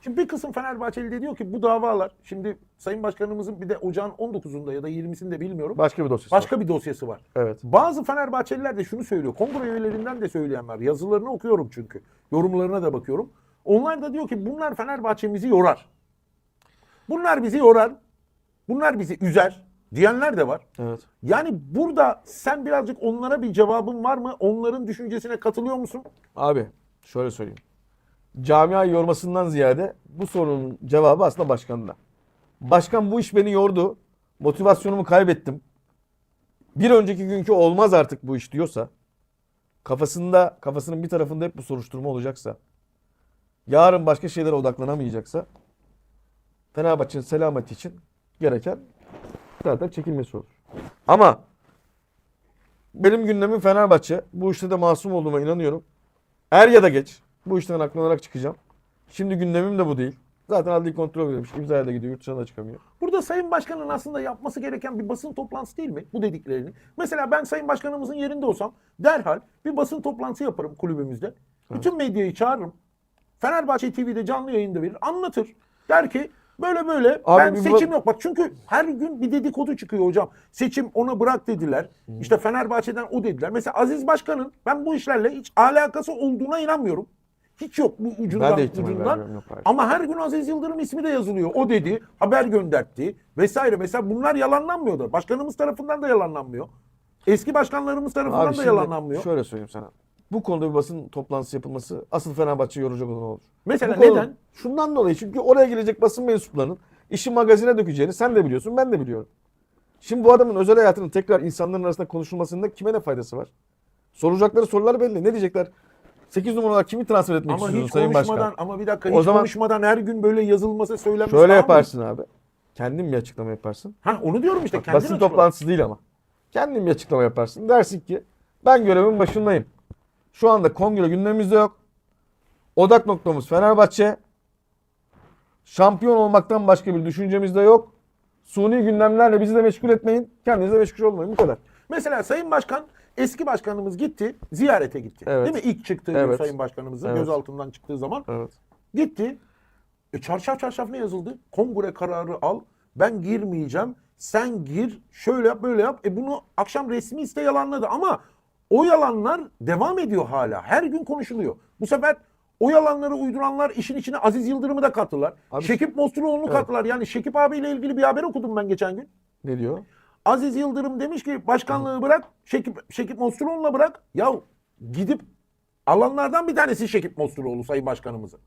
Şimdi bir kısım Fenerbahçeli de diyor ki bu davalar şimdi Sayın Başkanımızın bir de ocağın 19'unda ya da 20'sinde bilmiyorum. Başka bir dosyası var. Başka bir dosyası var. Evet. Bazı Fenerbahçeliler de şunu söylüyor. Kongre üyelerinden de söyleyen var. Yazılarını okuyorum çünkü. Yorumlarına da bakıyorum. Onlar da diyor ki bunlar Fenerbahçemizi yorar. Bunlar bizi yorar. Bunlar bizi üzer diyenler de var. Evet. Yani burada sen birazcık onlara bir cevabın var mı? Onların düşüncesine katılıyor musun? Abi şöyle söyleyeyim. Camia yormasından ziyade bu sorunun cevabı aslında başkanında. Başkan bu iş beni yordu. Motivasyonumu kaybettim. Bir önceki günkü olmaz artık bu iş diyorsa kafasında kafasının bir tarafında hep bu soruşturma olacaksa yarın başka şeylere odaklanamayacaksa Fenerbahçe'nin selameti için gereken zaten çekilmesi olur. Ama benim gündemim Fenerbahçe. Bu işte de masum olduğuma inanıyorum. Er ya da geç bu işten aklanarak çıkacağım. Şimdi gündemim de bu değil. Zaten adli kontrol edilmiş. İmzaya da gidiyor. Yurt dışına da çıkamıyor. Burada Sayın Başkan'ın aslında yapması gereken bir basın toplantısı değil mi? Bu dediklerini. Mesela ben Sayın Başkanımızın yerinde olsam derhal bir basın toplantısı yaparım kulübümüzde. Bütün medyayı çağırırım. Fenerbahçe TV'de canlı yayında verir. Anlatır. Der ki böyle böyle Abi ben seçim bu- yok. Bak çünkü her gün bir dedikodu çıkıyor hocam. Seçim ona bırak dediler. İşte Fenerbahçe'den o dediler. Mesela Aziz Başkan'ın ben bu işlerle hiç alakası olduğuna inanmıyorum. Hiç yok bu ucundan Ben ucundan. vermiyorum, yok, hayır. Ama her gün Aziz Yıldırım ismi de yazılıyor. O dedi, haber göndertti vesaire. Mesela bunlar yalanlanmıyor da. Başkanımız tarafından da yalanlanmıyor. Eski başkanlarımız tarafından Abi da yalanlanmıyor. Şöyle söyleyeyim sana. Bu konuda bir basın toplantısı yapılması asıl Fenerbahçe yoracak olan olur. Mesela Bu konu- neden? Şundan dolayı çünkü oraya gelecek basın mensuplarının işi magazine dökeceğini sen de biliyorsun ben de biliyorum. Şimdi bu adamın özel hayatının tekrar insanların arasında konuşulmasında kime ne faydası var? Soracakları sorular belli. Ne diyecekler? 8 numaralar kimi transfer etmek Ama istiyorsun hiç Sayın konuşmadan Başkan? ama bir dakika O hiç zaman- konuşmadan her gün böyle yazılması söylenmesi Şöyle daha mı? yaparsın abi. Kendin bir açıklama yaparsın. Ha onu diyorum işte. Kendin basın açıkla. toplantısı değil ama. Kendin bir açıklama yaparsın. Dersin ki ben görevimin başındayım. Şu anda kongre gündemimizde yok. Odak noktamız Fenerbahçe. Şampiyon olmaktan başka bir düşüncemiz de yok. Suni gündemlerle bizi de meşgul etmeyin. Kendinize meşgul olmayın. Bu kadar. Mesela Sayın Başkan eski başkanımız gitti, ziyarete gitti. Evet. Değil mi? İlk çıktığı gün Evet. Sayın Başkanımızın Evet. gözaltından çıktığı zaman Evet. Gitti. E çarşaf çarşaf ne yazıldı? Kongre kararı al. Ben girmeyeceğim. Sen gir. Şöyle yap böyle yap. E bunu akşam resmi iste yalanladı. Ama o yalanlar devam ediyor hala. Her gün konuşuluyor. Bu sefer o yalanları uyduranlar işin içine Aziz Yıldırım'ı da kattılar. Abi- Şekip Mosturoğlu'nu Evet. kattılar. Yani Şekip abiyle ilgili bir haber okudum ben geçen gün. Ne diyor? Aziz Yıldırım demiş ki başkanlığı bırak, Şekip, Şekip Mosturoğlu'na bırak. Ya gidip alanlardan bir tanesi Şekip Mosturoğlu Sayın Başkanımızı.